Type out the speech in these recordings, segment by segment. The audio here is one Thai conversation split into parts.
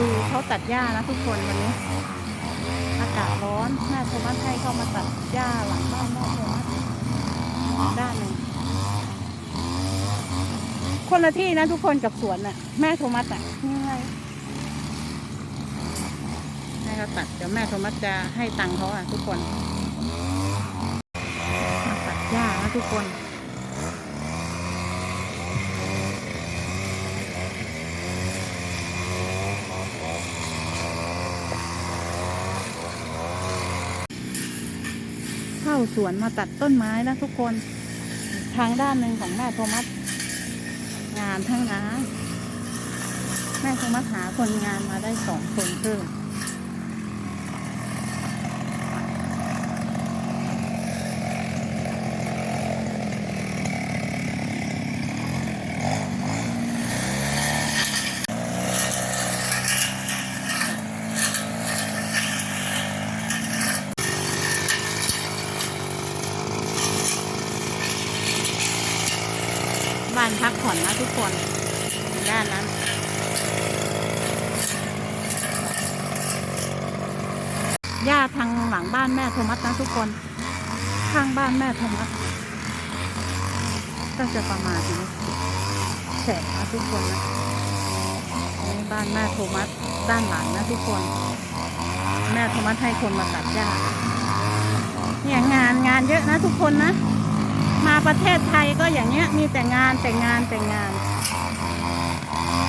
ดูเขาตัดหญ้านะทุกคนวันนี้ อากาศร้อนแม่โทมัสให้เข้ามาตัดหญ้าหลังบ้านแม่โทมัสด้านหนึ่งคนละที่นะทุกคนกับสวนน่ะ แม่โทมัสอะนี่ไงแม่เขาตัดเดี๋ยวแม่โทมัสจะให้ตังค์เขาอะทุกคนมาตัดหญ้านะทุกคน เข้าสวนมาตัดต้นไม้นะทุกคนทางด้านหนึ่งของแม่โทมัสงานทั้งนั้นแม่โทมัสหาคนงานมาได้สองคนเพิ่ม บ้านพักผ่อนนะทุกคนด้านนั้นหญ้าทางหลังบ้านแม่โทมัสนะทุกคน ข้างบ้านแม่โทมัสก็จะประมาณนี้แสงนะทุกคนนะนี่บ้านแม่โทมัสด้านหลังนะทุกคน แม่โทมัสให้คนมาตัดหญ้าเนี่ยงานงานเยอะนะทุกคนนะ มาประเทศไทยก็อย่างเงี้ยมีแต่งานแต่งานแต่งาน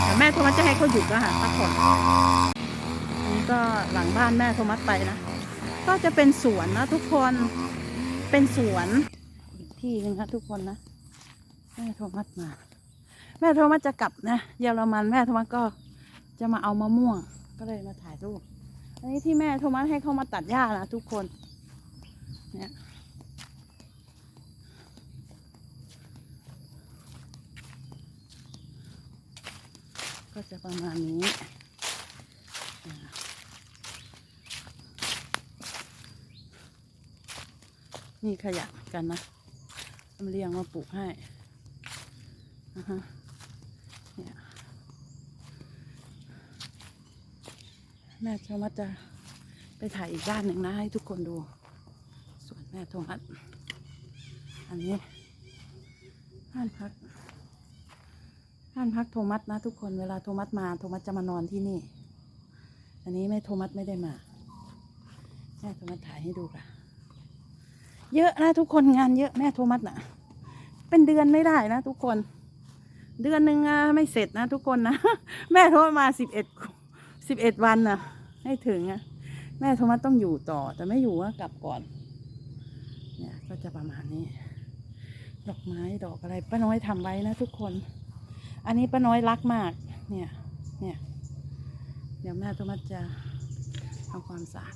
แต่แม่โทมัสจะให้เขาหยุดก็หาพักผ่อนนนี้ก็หลังบ้านแม่โทมัสไปนะก็จะเป็นสวนนะทุกคนเป็นสวนอีกที่หนึงนะทุกคนนะแม่โทมัสมา แม่โทมัสจะกลับนะเยอรมันแม่โทมัสก็จะมาเอามะม่วงก็เลยมาถ่ายรูปอันนี้ที่แม่โทมัสให้เขามาตัดหญ้านะทุกคนเนี่ย ก็จะประมาณนี้ นี่ขยะกันนะทำเรียงมาปลูกให้อ่าฮะเนี่ยแม่โทมัสจะไปถ่ายอีกด้านหนึ่งนะให้ทุกคนดู ส่วนแม่โทมัสอันนี้บ้านพัก บ้านพักโทมัสนะทุกคนเวลาโทมัสมาโทมัสจะมานอนที่นี่ อันนี้แม่โทมัสไม่ได้มาแม่โทมัสถ่ายให้ดูค่ะเยอะนะทุกคนงานเยอะแม่โทมัสน่ะเป็นเดือนไม่ได้นะทุกคน เดือนหนึ่งอะไม่เสร็จนะทุกคนนะแม่โทรมาสิบเอ็ดสิบเอ็ดวันน่ะให้ถึงอะแม่โทมัสต้องอยู่ต่อ แต่ไม่อยู่ว่ากลับก่อน เนี่ยก็จะประมาณนี้ ดอกไม้ดอกอะไรป้าน้อยทำไว้นะทุกคน อันนี้ป้าน้อยรักมาก เนี่ย เนี่ย เดี๋ยวแม่โทมัดจะทำความสะอาด